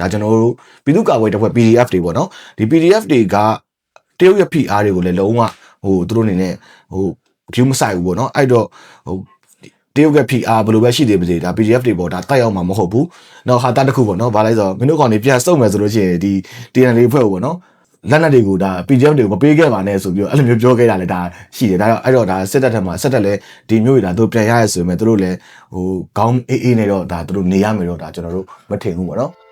ဒါကျွန်တော်တို့ပြည်သူ့ကာကွယ်တပ်ဖွဲ့ PDF တွေပေါ့နော်ဒီ PDF တွေကတရုတ်ရဲ့ PR တွေကိုလည်းလုံးဝဟိုသူတို့အနေနဲ့ဟို view မဆိုင်ဘူးပေါ့နော်အဲ့တော့ဟိုတရုတ်ရဲ့ PR ဘယ်လိုပဲရှိသေးပါစေဒါ PDF တွေပေါ့ဒါတိုက်ရောက်မှာမဟုတ်ဘူး။နောက်ဟာတာတစ်ခုပေါ့နော်။ဘာလဲဆိုတော့မင်းတို့ကောင်တွေပြန်စုံမယ်ဆိုလို့ရှိရင်ဒီ TNL ဖွဲ့ကိုပေါ့နော်။လက်နက်တွေကိုဒါ PDF တွေကိုမပေးခဲ့ပါနဲ့ဆိုပြီးတော့အဲ့လိုမျိုးပြောခဲ့တာလည်းဒါရှိတယ်။ဒါတော့အဲ့တော့ဒါစစ်တပ်ထက်မှာစစ်တပ်လည်းဒီမျိုးတွေဒါသူပြန်ရရဆိုပေမဲ့သူတို့လည်းဟိုခေါင်းအေးအေးနဲ့တော့ဒါသူတို့နေရမယ်တော့ဒါကျွန်တော်တို့မထင်ဘူးပေါ့နော်။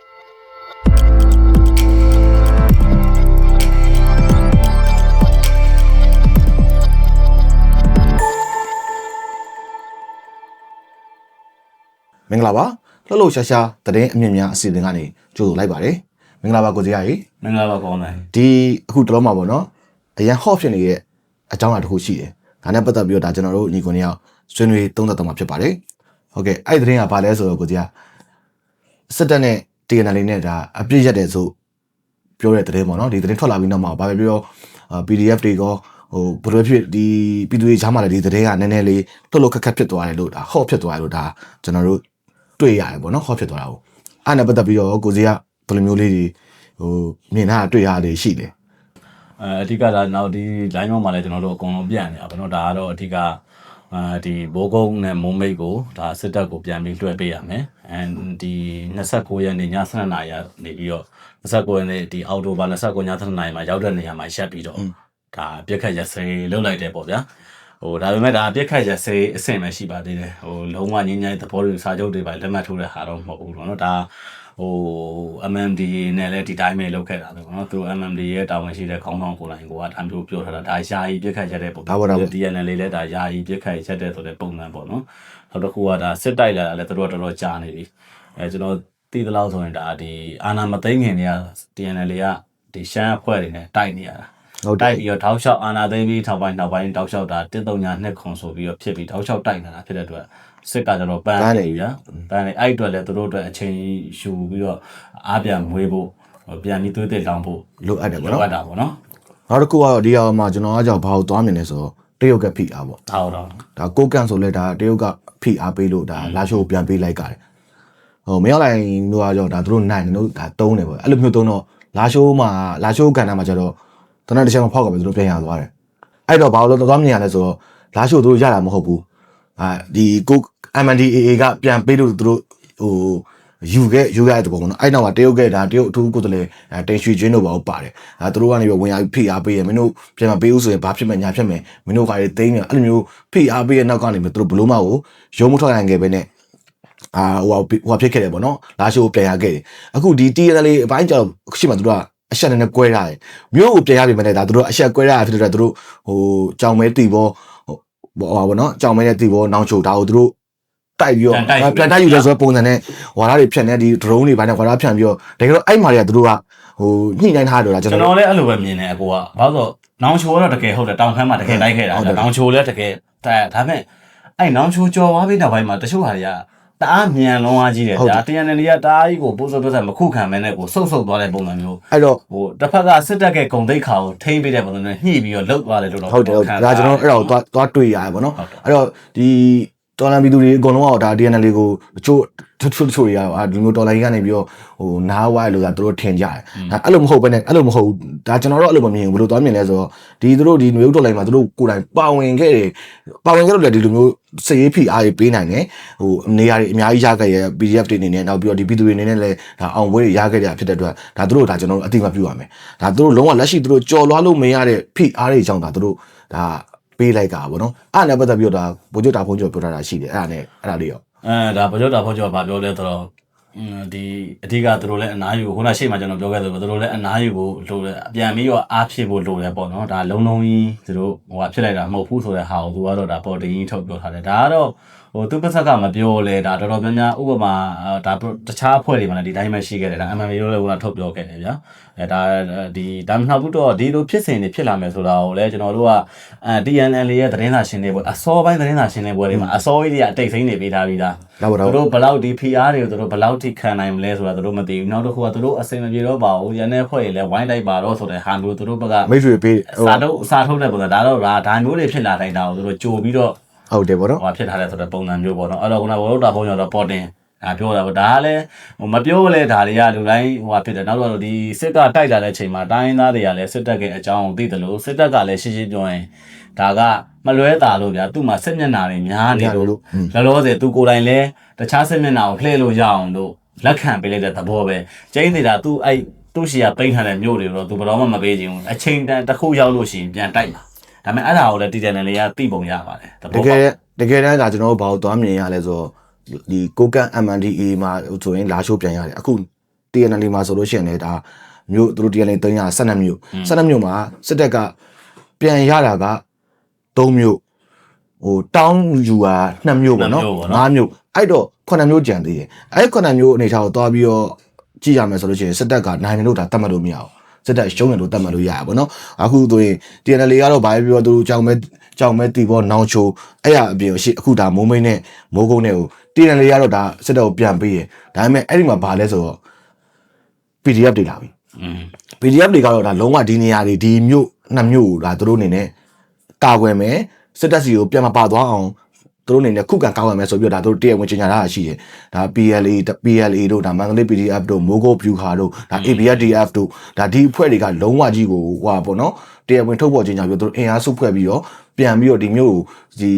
မင်္ဂလာပါလှုပ်လှုပ်ရှားရှားတည်င်းအမြင့်များအစီအစဉ်ကနေကြိုဆိုလိုက်ပါတယ်မင်္ဂလာပါကိုစရာကြီးမင်္ဂလာပါကောင်းတယ်ဒီအခုတလုံးမှာပေါ့နော်အရန် hot ဖြစ်နေရဲ့အကြောင်းအရာတစ်ခုရှိတယ်ဒါနဲ့ပတ်သက်ပြီးတော့ဒါကျွန်တော်တို့ညီကိုနှစ်ယောက်ဆွေးနွေးသုံးသပ်တော့မှာဖြစ်ပါတယ်ဟုတ်ကဲ့အဲ့ဒီသတင်းကဘာလဲဆိုတော့ကိုစရာစစ်တပ်နဲ့ TNL လေးနဲ့ဒါအပြစ်ရက်တယ်ဆိုပြောတဲ့သတင်းပေါ့နော်ဒီသတင်းထွက်လာပြီးနောက်မှာဘာပဲပြောအာ PDF တွေကောဟိုဘယ်လိုဖြစ်ဒီပြည်သူတွေကြားမှာလည်းဒီသတင်းကနည်းနည်းလေးလှုပ်လှုပ်ခက်ခက်ဖြစ်သွားတယ်လို့ဒါ hot ဖြစ်သွားတယ်လို့ဒါကျွန်တော်တို့ တွေ့ရတယ်ပေါ့နော် hot ဖြစ်သွားတာကိုအဲ့နဲ့ပတ်သက်ပြီးတော့ကိုစရာဘယ်လိုမျိုးလေးတွေဟိုမြင်တာတွေ့ရတယ်ရှိတယ်အဲအဓိကဒါနောက်ဒီ line မှာလည်းကျွန်တော်တို့အကုန်လုံးပြန်နေတာပေါ့နော်ဒါကတော့အဓိကအာဒီဘိုးကုန်းနဲ့မုံမိတ်ကိုဒါစစ်တပ်ကိုပြန်ပြီးလွှဲပေးရမယ်။ and ဒီ29ရက်နေ့ည7:00နာရီကနေပြီးတော့29ရက်နေ့ဒီအောက်တိုဘာ29ည7:00နာရီမှာရောက်တဲ့နေရာမှာရက်ပြီးတော့ဒါပြက်ခတ်ရက်စေးလုပ်လိုက်တယ်ပေါ့ဗျာ။ ဟိုဒါပေမဲ့ဒါပြက်ခတ်ရက်စေးအဆင့်ပဲရှိပါသေးတယ်။ဟိုလုံးဝငင်းငိုင်းသဘောတူစာချုပ်တွေပါလက်မှတ်ထိုးတဲ့ဟာတော့မဟုတ်ဘူးပေါ့နော်။ဒါဟို MMD နဲ့လည်းဒီတိုင်းပဲလုပ်ခဲ့တာပဲပေါ့နော်သူ MMD ရဲ့တာဝန်ရှိတဲ့ခေါင်းဆောင်ကိုယ်တိုင်ကဒါမျိုးပြောထားတာဒါယာယီပြစ်ခတ်ရတဲ့ပုံဒါပေါ့ဒါပေါ့ DNL လေးလည်းဒါယာယီပြစ်ခတ်ရက်တဲ့ဆိုတဲ့ပုံစံပေါ့နော်နောက်တစ်ခုကဒါစစ်တိုက်လာတာလည်းသူတို့ကတော်တော်ကြာနေပြီအဲကျွန်တော်သိသလောက်ဆိုရင်ဒါဒီအာနာမသိငင်တွေက DNL လေးကဒီရှမ်းအဖွဲ့တွေနဲ့တိုက်နေရတာ ဟုတ်တယ်တိုက်ပြီးတော့တောက်လျှောက်အာနာသိမ်းပြီးထောက်ပိုင်းနောက်ပိုင်းတောက်လျှောက်တာ139နှစ်ခွန်ဆိုပြီးတော့ဖြစ်ပြီးတောက်လျှောက်တိုက်နေတာဖြစ်တဲ့အတွက်စစ်ကကြတော့ပန်းပန်းနေနေပြီဗျာပန်းနေအဲ့အတွက်လည်းသူတို့အတွက်အချိန်ယူပြီးတော့အားပြန်မွေးဖို့ပြန်ပြီးသွေးသစ်လောင်းဖို့လိုအပ်တယ်ပေါ့လိုနော်အပ်တာပေါ့နော်နောက်တစ်ခုကတော့ဒီအောင်မှာကျွန်တော်အကြောင်းဘာလို့သွားမြင်လဲဆိုတော့တရုတ်ကဖိအားပေါ့ဒါတော့ဒါကိုကန်ဆိုလဲဒါတရုတ်ကဖိအားပေးလို့ဒါလာရှိုးကိုပြန်ပေးလိုက်ကြတယ်ဟိုမရောက်လိုက်တို့ကကြောဒါသူတို့နိုင်တယ်တို့ဒါတုံးတယ်ပေါ့အဲ့လိုမျိုးတုံးတော့လာရှိုးမှာလာရှိုးကန်တာမှာကျတော့ တနက်တစ်ချက်မှဖောက်ကပဲသူတို့ပြန်ရသွားတယ်အဲ့တော့ဘာလို့သွားမြင်ရလဲဆိုတော့လာရှိုးတို့ရတာမဟုတ်ဘူးအာဒီကို MNDAA ကပြန်ပေးလို့သူတို့ဟိုယူခဲ့ယူခဲ့တဲ့ပုံပေါ့နော်အဲ့နောက်ကတရုတ်ကဒါတရုတ်အထူးကိုယ်တည်းအဲတင်ရွှေချင်းတို့ဘာလို့ပါတယ်အဲသူတို့ကနေပြီးဝင်ရဖိအားပေးရမင်းတို့ပြန်မပေးဘူးဆိုရင်ဘာဖြစ်မယ်ညာဖြစ်မယ်မင်းတို့ကလည်းသိမ်းနေအဲ့လိုမျိုးဖိအားပေးရနောက်ကနေပြီးသူတို့ဘလို့မကိုရုံးမထွက်နိုင်ခဲ့ပဲနဲ့အာဟိုဟိုဖြစ်ခဲ့တယ်ပေါ့နော်လာရှိုးပြန်ရခဲ့တယ်အခုဒီ TNL လေးအပိုင်းကြောင့်အခုရှိမှသူတို့က အရှက်နဲ့ကွဲထားတယ်မြို့ကိုပြန်ရပြီမဲ့ဒါသူတို့အရှက်ကွဲထားတာဖြစ်တဲ့အတွက်သူတို့ဟိုကြောင်မဲတီဘောဟိုဟောပါနော်ကြောင်မဲနဲ့တီဘောနောင်ချိုဒါကိုသူတို့တိုက်ပြီးတော့ပြန်တိုက်ယူလို့ဆိုပုံစံနဲ့ဝါရတွေဖြတ်နေဒီ drone တွေဘာနဲ့ဝါရဖြန့်ပြီးတော့တကယ်တော့အဲ့မှာတွေကသူတို့ကဟိုညှိနှိုင်းထားတယ်လားကျွန်ကျွန်တော်တော်လည်းအဲ့လိုပဲမြင်တယ်အကိုကဘာလို့ဆိုနောင်ချိုကတော့တကယ်ဟုတ်တယ်တောင်ခမ်းမှာတကယ်တိုက်ခဲ့တာဟုတ်တယ်နောင်ချိုလည်းတကယ်តែဒါပေမဲ့အဲ့နောင်ချိုကြော်သွားပြီးနောက်ပိုင်းမှာတချို့ဟာတွေက တအားမြန်လုံးအားကြီးတယ်ဗျာ TNL ကတအားကြီးကိုပိုးစိုးပိုးစားမခုခံမဲနဲ့ကိုစုပ်စုပ်သွားတဲ့ပုံစံမျိုးအဲ့တော့ဟိုတစ်ဖက်ကစစ်တပ်ကဂုံတိတ်ခါကိုထိမ့်ပေးတဲ့ပုံစံနဲ့ညှိပြီးတော့လှုပ်သွားတယ်လို့တော့ဟုတ်တယ်ဟုတ်တယ်ဒါကျွန်တော်အဲ့ဒါကိုသွားသွားတွေ့ရတယ်ပေါ့နော်ဟုတ်တယ်အဲ့တော့ဒီ တော်လန်ပြည်သူတွေအကုန်လုံးကဒါ DNL လေးကိုတချို့တချို့တချို့တွေကတော့အာဒီမျိုးတော်လန်ကြီးကနေပြီးတော့ဟိုနားဝိုင်းလို့သာသူတို့ထင်ကြတယ်ဒါအဲ့လိုမဟုတ်ဘဲနဲ့အဲ့လိုမဟုတ်ဘူးဒါကျွန်တော်တို့အဲ့လိုမမြင်ဘူးဘယ်လိုသွားမြင်လဲဆိုတော့ဒီသူတို့ဒီနွေဦးတော်လိုင်းမှာသူတို့ကိုယ်တိုင်ပါဝင်ခဲ့တယ်ပါဝင်ခဲ့လို့လည်းဒီလိုမျိုးစရေးဖိအားတွေပေးနိုင်တယ်ဟိုနေရာတွေအများကြီးရခဲ့ရဲ့ PDF တွေအနေနဲ့နောက်ပြီးတော့ဒီပြည်သူတွေအနေနဲ့လည်းဒါအောင်ပွဲတွေရခဲ့ကြဖြစ်တဲ့အတွက်ဒါသူတို့ဒါကျွန်တော်တို့အတိအမှပြုရမယ်ဒါသူတို့လုံးဝလက်ရှိသူတို့ကြော်လွားလို့မရတဲ့ဖိအားတွေကြောင့်ဒါသူတို့ဒါ ပေးလိုက်တာပေါ့နော်အဲ့ဒါနဲ့ပတ်သက်ပြီးတော့ဒါဘိုးကျတာဖုန်းကျော်ပြောထားတာရှိတယ်အဲ့ဒါနဲ့အဲ့ဒါလေးရောအဲဒါဘကြောတာဖောက်ကြောဘာပြောလဲဆိုတော့อืมဒီအဓိကသူတို့လည်းအနားယူခုနရှေ့မှာကျွန်တော်ပြောခဲ့သလိုသူတို့လည်းအနားယူဖို့လိုတယ်အပြန်ပြီးတော့အားဖြစ်ဖို့လိုတယ်ပေါ့နော်ဒါလုံးလုံးကြီးသူတို့ဟိုဟာဖြစ်လိုက်တာမဟုတ်ဘူးဆိုတဲ့ဟာကိုသူကတော့ဒါပေါ်တင်ကြီးထုတ်ပြောထားတယ်ဒါကတော့ ဟိုသူပစ္စကမပြောလဲဒါတော်တော်များများဥပမာအာဒါတခြားအဖွဲ့တွေမှာလည်းဒီတိုင်းပဲရှိခဲ့တယ်ဒါ MMA ရောလည်းဟိုကထုတ်ပြောခဲ့တယ်ဗျာအဲဒါဒီဒါမှမဟုတ်ဘူးတော့ဒီလိုဖြစ်စဉ်တွေဖြစ်လာမယ်ဆိုတာကိုလည်းကျွန်တော်တို့ကအဲ TNL ရဲ့သတင်းစာရှင်းနေပွဲအစောပိုင်းသတင်းစာရှင်းနေပွဲတွေမှာအစောကြီးတွေကအတိတ်စိမ့်နေပေးထားပြီးသားဒါပေါ့ဒါသူပေါ့တို့ဘယ်လောက်ဒီ PR တွေကိုသူတို့ဘယ်လောက်ထိခံနိုင်မလဲဆိုတာသူတို့မသိဘူးနောက်တစ်ခုကသူတို့အစိမ်မပြေတော့ပါဘူးရန်တဲ့ဖွဲ့တွေလည်းဝိုင်းလိုက်ပါတော့ဆိုတဲ့ဟာမျိုးသူတို့ဘက်ကမိတ်ဆွေပေးဟိုစာထုတ်စာထုတ်တဲ့ပုံစံဒါတော့ဒါဒါမျိုးတွေဖြစ်လာတိုင်းတာကိုသူတို့ကြိုပြီးတော့ ဟုတ်တယ်ပေါ့နော်ဟိုဖြစ်ထားတဲ့ဆိုတဲ့ပုံစံမျိုးပေါ့နော်အဲ့တော့ခုနကဘောလုံးတာပုံရောတော့ပေါ်တင်ဒါပြောတာပေါ့ဒါကလည်းဟိုမပြောလဲဒါတွေကလူတိုင်းဟိုဟာဖြစ်တယ်နောက်တော့ဒီစစ်ကတိုက်လာတဲ့အချိန်မှာတိုင်းရင်းသားတွေကလည်းစစ်တပ်ကအကြောင်းကိုသိတယ်လို့စစ်တပ်ကလည်းရှင်းရှင်းပြောရင်ဒါကမလွဲတာလို့ဗျာသူ့မှာစစ်မျက်နှာတွေများနေလို့လောလောဆယ်သူကိုယ်တိုင်လည်းတခြားစစ်မျက်နှာကိုလှည့်လို့ရအောင်လို့လက်ခံပေးလိုက်တဲ့သဘောပဲကျင်းနေတာသူအဲ့သူ့ရှီကပိန်းထားတဲ့မြို့တွေတော့သူဘယ်တော့မှမပေးခြင်းဘူးအချိန်တန်တစ်ခုရောက်လို့ရှိရင်ပြန်တိုက်မှာ ဒါပေမဲ့အဲ့ဒါကိုလည်းတည်တယ်လည်းရသိပုံရပါတယ်သတဘောကယ်တကယ်တမ်းကကျွန်တော်တို့ဘာလို့သွားမြင်ရလဲဆိုတော့ဒီကိုကန် MNDA မှာဆိုရင်လာရှိုးပြန်ရတယ်အခု TNL မှာဆိုလို့ရှိရင်လည်းဒါမြို့သူတို့ TNL 300 12မြို့12မြို့မှာစစ်တပ်ကပြန်ရတာက3မြို့ဟိုတောင်းယူတာ2မြို့ပေါ့နော်5မြို့အဲ့တော့9မြို့ကြံသေးတယ်အဲ့9မြို့အနေထားကိုသွားပြီးတော့ကြည့်ရမယ်ဆိုလို့ရှိရင်စစ်တပ်ကနိုင်တယ်လို့ဒါတတ်မှတ်လို့မရဘူး စစ်တပ်ရှုံးတယ်လို့တတ်မှတ်လို့ရရပါတော့အခုဆိုရင် TNL ကတော့ဘာပဲပြောသူတို့ကြောင်မဲကြောင်မဲတီဘောနောင်ချိုအဲ့ရအပြင်ရှိအခုဒါမိုးမိတ်နဲ့မိုးကုန်းနဲ့ကို TNL ကတော့ဒါစစ်တပ်ကိုပြန်ပေးရဒါပေမဲ့အဲ့ဒီမှာဘာလဲဆိုတော့ PDF တွေလာပြီอืม PDF တွေကတော့ဒါလုံးဝဒီနေရာတွေဒီမြို့နှစ်မြို့ကိုဒါသူတို့အနေနဲ့ကာကွယ်မယ်စစ်တပ်စီကိုပြန်မပါသွားအောင် သူတို့အနေနဲ့ခုခံကာကွယ်မယ်ဆိုပြီးတော့ဒါသူတို့တရားဝင်ကြေညာတာရှိတယ်ဒါ PLA PLA တို့ဒါမန္တလေး PDF တို့မိုးကုတ် View ခါတို့ဒါ ABSDF တို့ဒါဒီအဖွဲ့တွေကလုံးဝကြီးကိုဟိုပါပေါ့နော်တရားဝင်ထုတ်ပေါ်ကြေညာပြီးတော့သူတို့အင်အားစုဖွဲ့ပြီးတော့ပြန်ပြီးတော့ဒီမြို့ကိုဒီ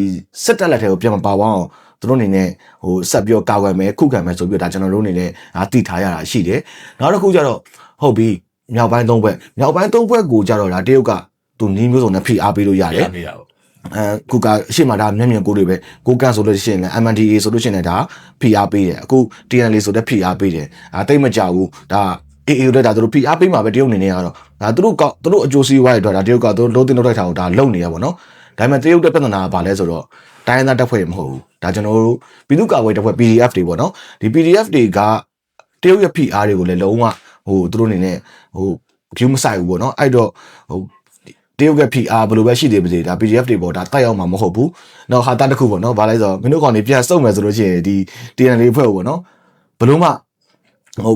စစ်တပ်လက်ထဲကိုပြန်မပါသွားအောင်သူတို့အနေနဲ့ဟိုဆက်ပြီးတော့ကာကွယ်မယ်ခုခံမယ်ဆိုပြီးတော့ဒါကျွန်တော်တို့အနေနဲ့အာတိထားရတာရှိတယ်နောက်တစ်ခုကျတော့ဟုတ်ပြီမြောက်ပိုင်းသုံးဘက်မြောက်ပိုင်းသုံးဘက်ကိုကြတော့ဒါတရုတ်ကသူနီးမျိုးစုံနဲ့ဖိအားပေးလို့ရတယ်ပြရပါ အဲခုကအရှိမဒါမျက်မြင်ကိုတွေပဲကိုကန်ဆိုလို့ရှိရင်လည်း MNDA ဆိုလို့ရှိရင်လည်းဒါ PR ပေးတယ်အခု TNL ဆိုတဲ့ PR ပေးတယ်အာတိတ်မကြဘူးဒါ AA တို့ဒါသူတို့ PR ပေးမှာပဲတရုတ်အနေနဲ့ကတော့ဒါသူတို့ကသူတို့အကျိုးစီးပွားတွေအတွက်ဒါတရုတ်ကသူတို့လုံးတင်လုံးတိုက်တာကိုဒါလုံနေရပါတော့ဒါပေမဲ့တရုတ်တဲ့ပြဿနာကဘာလဲဆိုတော့တိုင်းသားတပ်ဖွဲ့မဟုတ်ဘူးဒါကျွန်တော်တို့ပြည်သူ့ကာကွယ်တပ်ဖွဲ့ PDF တွေပေါ့နော်ဒီ PDF တွေကတရုတ်ရဲ့ PR တွေကိုလည်းလုံးဝဟိုသူတို့အနေနဲ့ဟို view မဆိုင်ဘူးပေါ့နော်အဲ့တော့ဟို တရုတ်က PR ဘယ်လိုပဲရှိသေးပါစေဒါ PDF တွေပေါ့ဒါတိုက်ရောက်မှာမဟုတ်ဘူး။နောက်ဟာတာတစ်ခုပေါ့နော်။ဘာလဲဆိုတော့မင်းတို့ကောင်တွေပြန်စုံမယ်ဆိုလို့ရှိရင်ဒီ TNL ဖွဲ့ပေါ့နော်။ဘယ်လို့မှဟို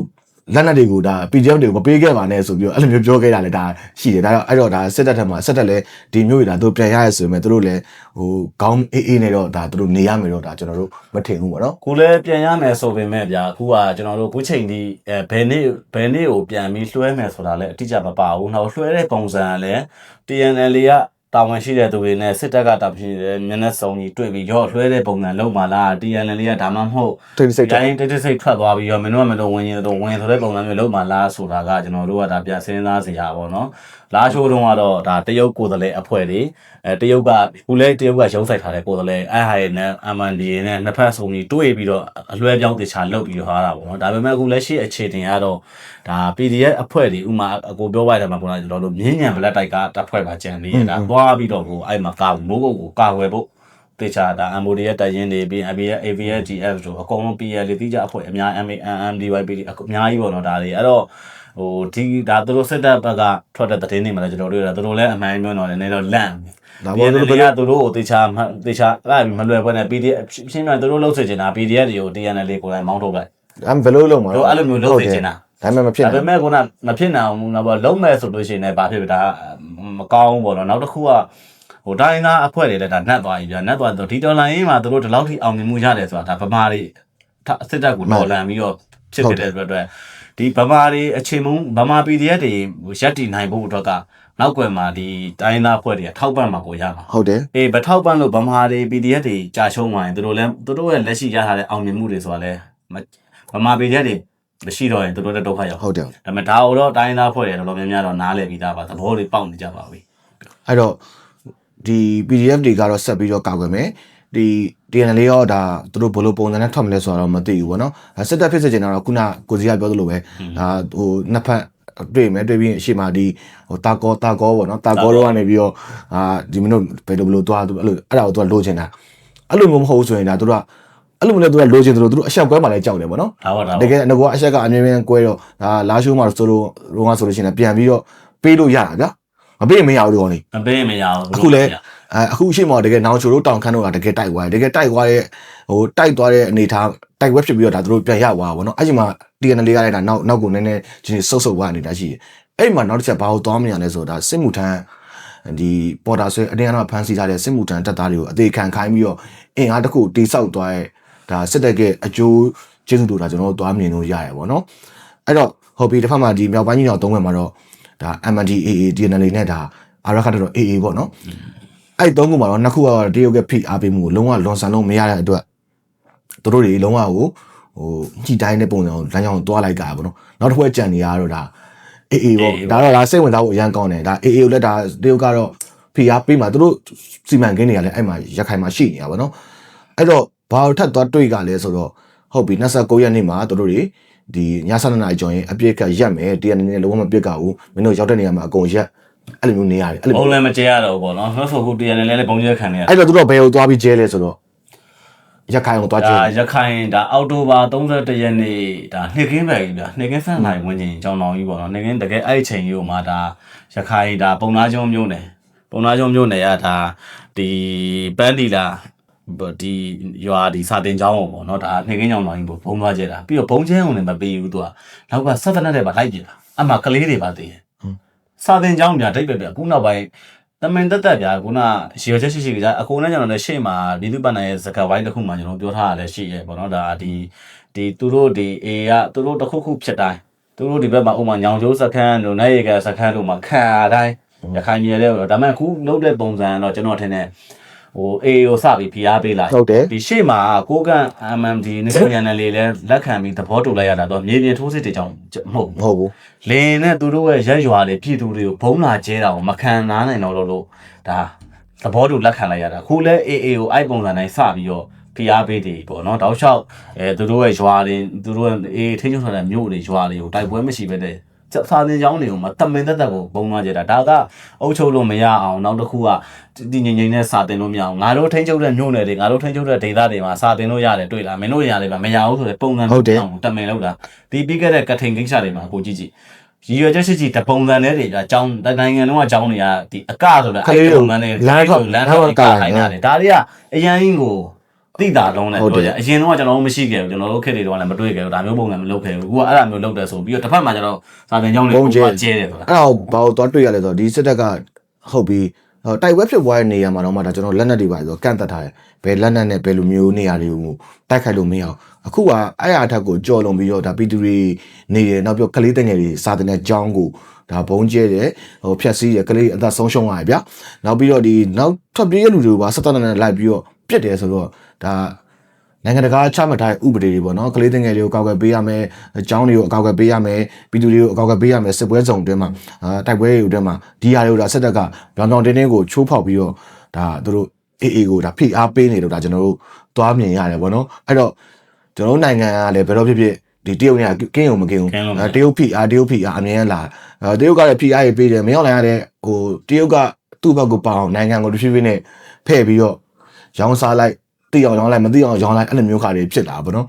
လက်နက်တွေကိုဒါ PDF တွေကိုမပေးခဲ့ပါနဲ့ဆိုပြီးတော့အဲ့လိုမျိုးပြောခဲ့တာလေဒါရှိတယ်။ဒါတော့အဲ့တော့ဒါစစ်တပ်ထက်မှာစစ်တပ်လည်းဒီမျိုးတွေဒါသူပြန်ရရဆိုပေမဲ့သူတို့လည်းဟိုခေါင်းအေးအေးနဲ့တော့ဒါသူတို့နေရမယ်တော့ဒါကျွန်တော်တို့မထင်ဘူးပေါ့နော်ကိုလည်းပြန်ရမယ်ဆိုပေမဲ့ဗျာအခုကကျွန်တော်တို့ခုချိန်ဒီအဲဘယ်နေ့ဘယ်နေ့ကိုပြန်ပြီးလွှဲမယ်ဆိုတာလည်းအတိအကျမပါဘူး။နောက်လွှဲတဲ့ပုံစံကလည်း TNL က တာဝန်ရှိတဲ့သူတွေနဲ့စစ်တပ်ကတာဝန်ရှိတဲ့မျက်နှာစုံကြီးတွေ့ပြီးရော့လွှဲတဲ့ပုံစံလုံးပါလား TNL ကဒါမှမဟုတ်တိတ်စိတ်တော့တိုင်းတိတ်တိတ်စိတ်ထွက်သွားပြီးရောမင်းတို့ကမင်းတို့ဝင်ရင်တော့ဝင်ဆိုတဲ့ပုံစံမျိုးလုံးပါလားဆိုတာကကျွန်တော်တို့ကဒါပြန်စဉ်းစားစရာပေါ့နော်။ လာရှိုးတုန်းကတော့ဒါတရုတ်ကိုယ်စားလှယ်အဖွဲ့တွေအဲတရုတ်ကခုလဲတရုတ်ကရုံးဆိုင်ထားတဲ့ကိုယ်စားလှယ်အဲဟာရဲ့နဲ့ MNDA နဲ့နှစ်ဖက်စုံကြီးတွေ့ပြီးတော့အလွဲပြောင်းတေချာလုပ်ပြီးတော့ဟာတာပေါ့နော်။ဒါပေမဲ့အခုလက်ရှိအခြေတင်ကတော့ဒါ PDF အဖွဲ့တွေဥမာအကိုပြောပါတယ်မှာပေါ့နော်ကျွန်တော်တို့မြင်းညံဘလက်တိုက်ကတပ်ဖွဲ့ပါကြံနေရတာသွားပြီးတော့ကိုအဲ့မှာကာမိုးကုတ်ကိုကာဝယ်ဖို့တေချာဒါ MOD ရဲ့တိုင်ရင်တွေပြီး ABS AVS GF ဆိုအကုန်လုံး PL တိကျအဖွဲ့အများ MAM DYPD အများကြီးပေါ့နော်ဒါတွေအဲ့တော့ ဟိုဒီဒါသူတို့စစ်တပ်ဘက်ကထွက်တဲ့သတင်းတွေမှာလည်းကျွန်တော်တို့ရတာသူတို့လည်းအမှန်မျိုးတော့လည်းနည်းတော့လန့်ဒါဘပေါ့ယ်သူလိုတို့လဲသူတို့ကိုတေချာတေချာအဲ့မလွယ်ပွဲနဲ့ PDF ရှင်းပြသူတို့လှုပ်စေချင်တာ PDF တွေကို TNL ကိုယ်တိုင်မောင်းထုတ်လိုက်အဲ့ဘယ်လိုလုပ်မှာတို့အဲ့လိုမျိုးလုပ်စေချင်တာဒါပေမဲ့မဖြစ်ဒါနိုင်ပေမဲ့ခုနမဖြစ်နိုင်ဘူးနော်ဗောလုံးမဲ့ဆိုလို့ရှိရင်လည်းဘာဖြစ်လဲဒါမကောင်းဘူးဗောနော်နောက်တစ်ခုကဟိုတိုင်းသားအဖွဲ့တွေလည်းဒါနှက်သွားပြီဗျာနှက်သွားတော့ဒီတော်လိုင်းရေးမှာသူတို့ဒီလောက်ထိအောင်မြင်မှုရတယ်ဆိုတာဒါဗမာတွေစစ်တပ်ကိုတော်လန်ပြီးတော့ဖြစ်ခဲ့တဲ့အတွက် ဒီဗမာတွေအချိန်မုံဗမာ PDF တွေရက်တည်နိုင်ဖို့အတွက်ကနောက်ွယ်မှာဒီတိုင်းသားအဖွဲ့တွေကထောက်ပံ့မှာကိုရမှာဟုတ်တယ်အေးဗထောက်ပံ့လို့ဗမာတွေ PDF တွေကြာရှုံးသွားရင်သူတို့လည်းသူတို့ရဲ့လက်ရှိရထားတဲ့အောင်မြင်မှုတွေဆိုတာလည်းဗမာ PDF တွေမရှိတော့ရင်သူတို့လည်းဒုက္ခရောက်ဟုတ်တယ်ဒါပေမဲ့ဒါတော့တိုင်းသားဖွဲ့ရတော်တော်များများတော့နားလည်ပြီးသားပါသဘောတွေပေါက်နေကြပါပြီအဲ့တော့ဒီ PDF တွေကတော့ဆက်ပြီးတော့ကောက်ွယ်မယ်ဒီ TNL ရောဒါသူတို့ဘယ်လိုပုံစံနဲ့ထွက်မလဲဆိုတော့မသိဘူးဗောနော်အဲစစ်တပ်ဖြစ်စေချင်တာတော့ခုနကိုစီကပြောသလိုပဲဒါဟိုနှစ်ဖက်တွေ့မယ်တွေ့ပြီးရင်အရှိမဒီဟိုတာကောတာကောဗောနော်တာကောတော့ကနေပြီးတော့အာဒီမင်းတို့ဘယ်လိုဘယ်လိုသွားသူအဲ့လိုအဲ့ဒါကိုသူကလိုချင်တာအဲ့လိုမျိုးမဟုတ်ဘူးဆိုရင်ဒါသူတို့ကအဲ့လိုမျိုးလည်းသူကလိုချင်တယ်လို့သူတို့အရှောက်ကွဲမှလည်းကြောက်တယ်ဗောနော်ဒါပါဒါတပါကယ်ငါကအချက်ကအမြင်မြန်ကွဲတော့ဒါလာရှိုးမှာဆိုလို့ရောကဆိုလို့ရှိရင်ပြန်ပြီးတော့ပေးလို့ရတာဗျာမပေးရင်မရဘူးဒီကောင်လေးမပေးမရဘူးအခုလဲအဲ အခုရှိမှတကယ်နောင်ချိုတို့တောင်ခန်းတို့ကတကယ်တိုက်သွားတယ်တကယ်တိုက်သွားတဲ့ဟိုတိုက်သွားတဲ့အနေထားတိုက်ဝက်ဖြစ်ပြီးတော့ဒါတို့ပြန်ရသွားပါဘောနော်အဲ့ဒီမှာ TNL ကလည်းဒါနောက်နောက်ကိုနည်းနည်းချင်းဆုပ်ဆုပ်သွားနေတာရှိတယ်အဲ့ဒီမှာနောက်တစ်ချက်ဘာလို့သွားမရလဲဆိုတော့ဒါစစ်မှုထမ်းဒီပေါ်တာဆွဲအတင်းအဓမ္မဖမ်းဆီးထားတဲ့စစ်မှုထမ်းတပ်သားတွေကိုအသေးခံခိုင်းပြီးတော့အင်အားတစ်ခုတိစောက်သွားတဲ့ဒါစစ်တပ်ကအကျိုးကျေးဇူးတူတာကျွန်တော်တို့သွားမြင်လို့ရတယ်ပေါ့နော်အဲ့တော့ဟုတ်ပြီတစ်ဖက်မှာဒီမြောက်ပိုင်းကြီးတော့သုံးဝင်မှာတော့ဒါ MNDAA DNL နဲ့ဒါအာရခတ်တော့ AA ပေါ့နော် အဲ့ဒီသုံးခုမှာတော့နှစ်ခုကတော့တရုတ်ကဖိအားပေးမှုကိုလုံးဝလွန်ဆန်လို့မရတဲ့အတွက်သူတို့တွေလုံးဝကိုဟိုကြည်တိုင်းတဲ့ပုံစံကိုလမ်းကြောင်းကိုတွားလိုက်ကြတာပေါ့နော်နောက်တစ်ခုကကြံနေရတော့ဒါ AA ပေါ့ဒါတော့ဒါစိတ်ဝင်စားဖို့အရန်ကောင်းတယ်ဒါ AA ကိုလည်းဒါတရုတ်ကတော့ဖိအားပေးမှာသူတို့စီမံကိန်းတွေကလည်းအဲ့မှာရခိုင်မှာရှိနေတာပေါ့နော်အဲ့တော့ဘာလို့ထပ်သွားတွေ့ကြလဲဆိုတော့ဟုတ်ပြီ29ရက်နေ့မှာသူတို့တွေဒီည7နာရီကျော်ရင်အပြစ်ကရက်မယ်တရားနေနဲ့လုံးဝမပြစ်ကြဘူးမင်းတို့ရောက်တဲ့နေရာမှာအကုန်ရက် အဲ့လိုမျိုးနေရတယ်အဲ့လိုဘုံမျိုးလည်းမကျဲရတော့ဘူးပေါ့နော်နောက်ဆိုခုတရားနဲ့လည်းဘုံကျဲခံနေရအဲ့တော့သူတို့ဘယ်ကိုသွားပြီးကျဲလဲဆိုတော့ရက်ခိုင်ကိုသွားကျဲဒါရခိုင်ဒါအောက်တိုဘာ31ရက်နေ့ဒါနှစ်ကင်းပဲကြီးဗျာနှစ်ကင်းဆက်နိုင်ဝင်ချင်းကြောင်းတော်ကြီးပေါ့နော်နှစ်ကင်းတကယ်အဲ့ဒီချိန်ကြီးကိုမှဒါရခိုင်ဒါပုံနာကျုံမျိုးနယ်ပုံနာကျုံမျိုးနယ်ကဒါဒီပန်းဒီလာဒီရွာဒီစာတင်ကျောင်းပေါ့နော်ဒါနှစ်ကင်းကြောင်းတော်ကြီးပေါ့ဘုံသွားကျဲတာပြီးတော့ဘုံကျဲုံလည်းမပေးဘူးသူကနောက်ကဆက်တနက်တဲ့ပါလိုက်ပြတာအမှကလေးတွေပါသေးတယ် စာသင်ကျောင်းပြဒိတ်ပဲပြခုနောက်ပိုင်းတမင်တက်တက်ပြခုနရေရွယ်ချက်ရှိရှိကြအကုန်နဲ့ကျွန်တော်လည်းရှေ့မှာဒီလူပန်နိုင်ရဲ့စကားဝိုင်းတစ်ခုမှကျွန်တော်ပြောထားရလဲရှိရဲပေါ့နော်ဒါဒီဒီသူတို့ဒီ A ကသူတို့တစ်ခုခုဖြစ်တိုင်းသူတို့ဒီဘက်မှာဥမာညောင်ကျိုးစခန်းတို့နိုင်ရကစခန်းတို့မှာခံရတိုင်းရခိုင်ပြည်နယ်တော့ဒါမှအခုလုပ်တဲ့ပုံစံတော့ကျွန်တော်ထင်တယ် ဟို A ကိုစပြီးဖိအားပေးလိုက်ဟုတ်တယ်ဒီရှေ့မှာကိုကန် MMD နေစရန်နယ်လေးလည်းလက်ခံပြီးသဘောတူလိုက်ရတာတော့မြေပြင်ထိုးစစ်တွေကြောင့်မဟုတ်ဘူးမဟုတ်ဘူးလင်းနဲ့သူတို့ရဲ့ရက်ရွာတွေပြည်သူတွေကိုဘုံလာကျဲတာကိုမခံနိုင်နိုင်တော့လို့လို့ဒါသဘောတူလက်ခံလိုက်ရတာခုလဲ AA ကိုအဲ့ပုံစံတိုင်းစပြီးတော့ PR ပေးတယ်ပေါ့နော်တောက်လျှောက်အဲသူတို့ရဲ့ရွာတွေသူတို့ရဲ့အေးထိန်းချုပ်ထားတဲ့မြို့တွေရွာတွေကိုတိုက်ပွဲမရှိပဲတဲ့ စာသင်ကျောင်းတွေကိုမတမင်သက်သက်ကိုဘုံသွားကြတာဒါကအုပ်ချုပ်လို့မရအောင်နောက်တစ်ခုကတည်ငြိမ်ငြိမ်နဲ့စာသင်လို့မရအောင်ငါတို့ထိန်းချုပ်တဲ့မြို့နယ်တွေငါတို့ထိန်းချုပ်တဲ့ဒေသတွေမှာစာသင်လို့ရတယ်တွေ့လားမင်းတို့ရတယ်ဗျမရဘူးဆိုတဲ့ပုံစံတမင်လောက်တာဒီပြီးခဲ့တဲ့ကထိန်ကိစ္စတွေမှာကိုကြည့်ကြည့်ရည်ရွယ်ချက်ရှိရှိတပုံစံနဲ့တွေကအကြောင်းနိုင်ငံလုံးကအကြောင်းတွေကဒီအကဆိုတဲ့ပုံစံတွေလမ်းထောက်ခိုင်းတာတွေဒါတွေကအရန်ကြီးကို သိတာလုံးနဲ့ပြောကြအရင်တော့ကျွန်တော်တို့မရှိခဲ့ဘူးကျွန်တော်တို့ခက်တွေတော့လည်းမတွေ့ခဲ့ဘူးဒါမျိုးပုံစံမလုပ်ခဲ့ဘူးအခုကအဲ့ဒါမျိုးလုပ်တယ်ဆိုပြီးတော့တစ်ဖက်မှာကျတော့စာသင်ကျောင်းတွေကကျဲတယ်ဆိုတာအဲ့တော့ဘာလို့သွားတွေ့ရလဲဆိုတော့ဒီစစ်တပ်ကဟုတ်ပြီဟိုတိုက်ပွဲဖြစ်သွားတဲ့နေရာမှာတော့မှဒါကျွန်တော်လက်နက်တွေပါဆိုတော့ကန့်သက်ထားတယ်ဘယ်လက်နက်နဲ့ဘယ်လိုမျိုးနေရာတွေကိုတိုက်ခိုက်လို့မရအောင်အခုကအဲ့အထက်ကိုကြော်လွန်ပြီးတော့ဒါပီတူတွေနေရနောက်ပြီးကလေးတငယ်တွေစာတင်တဲ့ကြောင်းကိုဒါဘုံကျဲတယ်ဟိုဖြက်စီးရကလေးအသက်ဆုံးရှုံးရတယ်ဗျနောက်ပြီးတော့ဒီနောက်ထွက်ပြေးရလူတွေကိုပါစက်တနနဲ့လိုက်ပြီးတော့ပြစ်တယ်ဆိုတော့ ဒါနိုင်ငံတကာချမှတ်ထားတဲ့ဥပဒေတွေပေါ့နော်ကလေးငယ်တွေကိုကောက်ွယ်ပေးရမယ်အကြောင်းတွေကိုကောက်ွယ်ပေးရမယ်ပြည်သူတွေကိုကောက်ွယ်ပေးရမယ်စစ်ပွဲစုံတွင်မှာတိုက်ပွဲတွေတွင်မှာဒီဟာတွေကိုဒါစစ်တပ်ကပြောင်ပြောင်တင်းတင်းကိုချိုးဖောက်ပြီးတော့ဒါသူတို့အေးအေးကိုဒါဖိအားပေးနေလို့ဒါကျွန်တော်တို့သွားမြင်ရတယ်ပေါ့နော်အဲ့တော့ကျွန်တော်နိုင်ငံကလည်းဘယ်တော့ဖြစ်ဖြစ်ဒီတရုတ်နဲ့ကင်းအောင်မကင်းအောင်တရုတ်ဖိအားတရုတ်ဖိအားအမြဲလာတရုတ်ကလည်းဖိအားရေးပေးတယ်မရောက်နိုင်ရတဲ့ဟိုတရုတ်ကသူ့ဘက်ကိုပအောင်နိုင်ငံကိုတစ်ဖြည်းဖြည်းနဲ့ဖဲ့ပြီးတော့ရောင်းစားလိုက် သိအောင်ရောင်းလိုက်မသိအောင်ရောင်းလိုက်အဲ့လိုမျိုးခါတွေဖြစ်လာပါတော့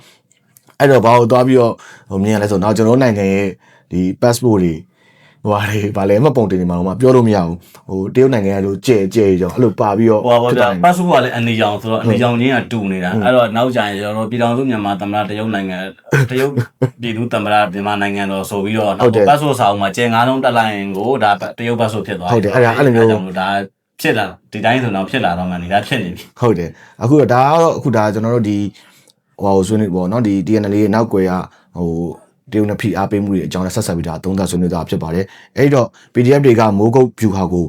အဲ့တော့ဘာလို့သွားပြီးတော့ဟိုမြင်ရလဲဆိုတော့ကျွန်တော်တို့နိုင်ငံရဲ့ဒီ passport တွေဟိုဟာတွေဗာလဲမပုံတင်နေမှာတော့ပြောလို့မရဘူးဟိုတရုတ်နိုင်ငံကလို့ကြဲကြဲကြောင်းအဲ့လိုပါပြီးတော့ဟိုပါဗျာပတ်စုကလည်းအနေကြောင်ဆိုတော့အနေကြောင်ချင်းကတူနေတာအဲ့တော့နောက်ကြရင်ကျွန်တော်ပြည်တော်စုမြန်မာသမ္မတတရုတ်နိုင်ငံတရုတ်ပြည်သူသမ္မတမြန်မာနိုင်ငံတော်ဆိုပြီးတော့နောက်ပတ်စုစာအုပ်မှာကျဲ9လုံးတက်လိုက်ရင်ကိုဒါတရုတ်ပတ်စုဖြစ်သွားဒါ ဖြစ်လာဒီတိုင်းဆိုတော့ဖြစ်လာတော့မှနေတာဖြစ်နေပြီဟုတ်တယ်အခုတော့ဒါကတော့အခုဒါကျွန်တော်တို့ဒီဟိုဟာကိုဆွေးနွေးပေါ့နော်ဒီ TNL ရဲ့နောက်ွယ်ကဟိုတရုတ်နဲ့ဖိအားပေးမှုတွေအကြောင်းနဲ့ဆက်ဆက်ပြီးဒါသုံးသပ်ဆွေးနွေးတာဖြစ်ပါတယ်အဲ့တော့ PDF တွေကမိုးကုတ်ဖြူခါကို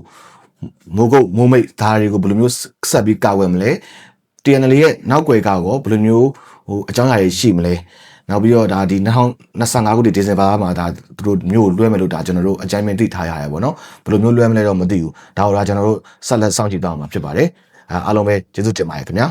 မိုးကုတ်မိုးမိတ်ဓာတ်တွေကိုဘယ်လိုမျိုးဆက်ပြီးကာဝယ်မလဲ TNL ရဲ့နောက်ွယ်ကရောဘယ်လိုမျိုးဟိုအကြောင်းအရာတွေရှိမလဲ နောက်ပြီးတော့ဒါဒီ2025ခုနှစ်ဒီဇင်ဘာမှာဒါသူတို့မျိုးလွှဲမယ်လို့ဒါကျွန်တော်တို့အကြိုင်မသိထားရတယ်ပေါ့နော်ဘယ်လိုမျိုးလွှဲမလဲတော့မသိဘူးဒါတော့ဒါကျွန်တော်တို့ဆက်လက်စောင့်ကြည့်တော့မှာဖြစ်ပါတယ်အဲအားလုံးပဲကျေးဇူးတင်ပါတယ်ခင်ဗျာ